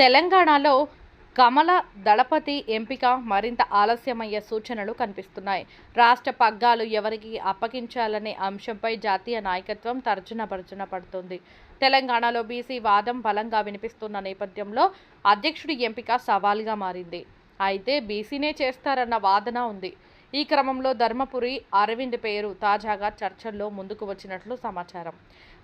తెలంగాణలో కమల దళపతి ఎంపిక మరింత ఆలస్యమయ్యే సూచనలు కనిపిస్తున్నాయి. రాష్ట్ర పగ్గాలు ఎవరికి అప్పగించాలనే అంశంపై జాతీయ నాయకత్వం తర్జన భర్జన పడుతుంది. తెలంగాణలో బీసీ వాదం బలంగా వినిపిస్తున్న నేపథ్యంలో అధ్యక్షుడి ఎంపిక సవాల్గా మారింది. అయితే బీసీనే చేస్తారన్న వాదన ఉంది. ఈ క్రమంలో ధర్మపురి అరవింద్ పేరు తాజాగా చర్చల్లో ముందుకు వచ్చినట్లు సమాచారం.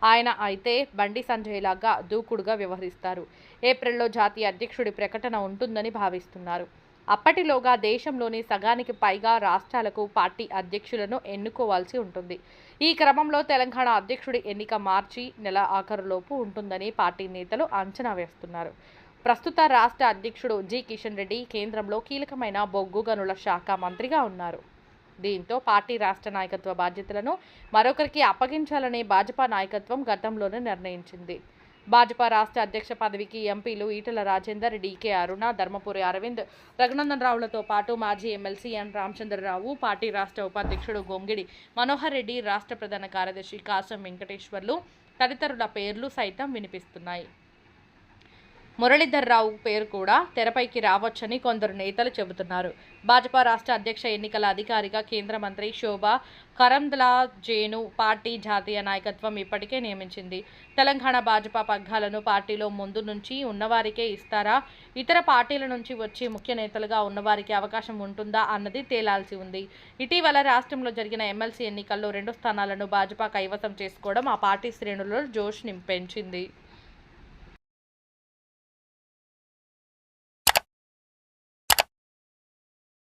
ఆయన అయితే బండి సంజయ్ లాగా దూకుడుగా వ్యవహరిస్తారు. ఏప్రిల్లో జాతీయ అధ్యక్షుడి ప్రకటన ఉంటుందని భావిస్తున్నారు. అప్పటిలోగా దేశంలోని సగానికి పైగా రాష్ట్రాలకు పార్టీ అధ్యక్షులను ఎన్నుకోవాల్సి ఉంటుంది. ఈ క్రమంలో తెలంగాణ అధ్యక్షుడి ఎన్నిక మార్చి నెల ఆఖరులోపు ఉంటుందని పార్టీ నేతలు అంచనా వేస్తున్నారు. ప్రస్తుత రాష్ట్ర అధ్యక్షుడు జి కిషన్ రెడ్డి కేంద్రంలో కీలకమైన బొగ్గు గనుల శాఖ మంత్రిగా ఉన్నారు. దీంతో పార్టీ రాష్ట్ర నాయకత్వ బాధ్యతలను మరొకరికి అప్పగించాలని భాజపా నాయకత్వం గతంలోనే నిర్ణయించింది. భాజపా రాష్ట్ర అధ్యక్ష పదవికి ఎంపీలు ఈటల రాజేందర్ డీకే అరుణ ధర్మపురి అరవింద్ రఘునందన్ రావులతో పాటు మాజీ ఎమ్మెల్సీ ఎన్ రామచంద్రరావు పార్టీ రాష్ట్ర ఉపాధ్యక్షుడు గొంగిడి మనోహర్ రెడ్డి రాష్ట్ర ప్రధాన కార్యదర్శి కాసం వెంకటేశ్వర్లు తదితరుల పేర్లు సైతం వినిపిస్తున్నాయి. మురళీధర్ రావు పేరు కూడా తెరపైకి రావచ్చని కొందరు నేతలు చెబుతున్నారు. భాజపా రాష్ట్ర అధ్యక్ష ఎన్నికల అధికారిగా కేంద్ర మంత్రి శోభా కరంద్లా జేను పార్టీ జాతీయ నాయకత్వం ఇప్పటికే నియమించింది. తెలంగాణ భాజపా పగ్గాలను పార్టీలో ముందు నుంచి ఉన్నవారికే ఇస్తారా? ఇతర పార్టీల నుంచి వచ్చి ముఖ్య నేతలుగా ఉన్నవారికి అవకాశం ఉంటుందా అన్నది తేలాల్సి ఉంది. ఇటీవల రాష్ట్రంలో జరిగిన ఎమ్మెల్సీ ఎన్నికల్లో రెండు స్థానాలను భాజపా కైవసం చేసుకోవడం ఆ పార్టీ శ్రేణులలో జోష్ నింపెంచింది